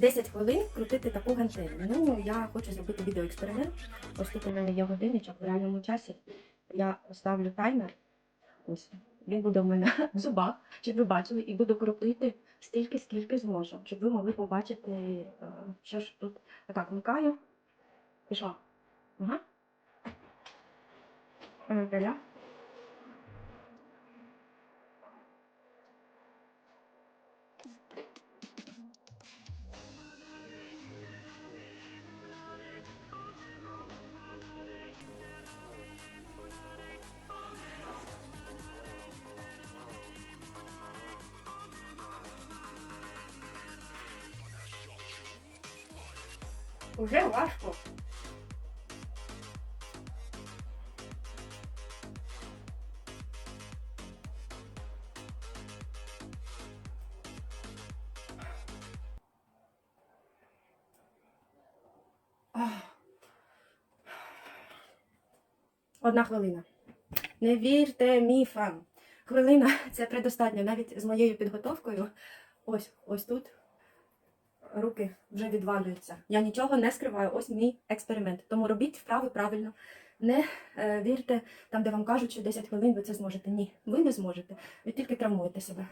10 хвилин крутити таку гантель. Ну, я хочу зробити відеоексперимент. Ось тут у мене є годинничок в реальному часі. Я поставлю таймер. Ось він буде у мене в зубах, щоб ви бачили, і буду крутити стільки, скільки зможу, щоб ви могли побачити, е, що ж тут. Так, вмикаю. Пішла. Ага. Гантеля. Уже важко. Одна хвилина. Не вірте міфам. Хвилина це предостатньо, навіть з моєю підготовкою. Ось, ось тут руки вже відвалюються. Я нічого не скриваю. Ось мій експеримент. Тому робіть вправи правильно. Не е, вірте там, де вам кажуть, що 10 хвилин ви це зможете. Ні, ви не зможете. Ви тільки травмуєте себе.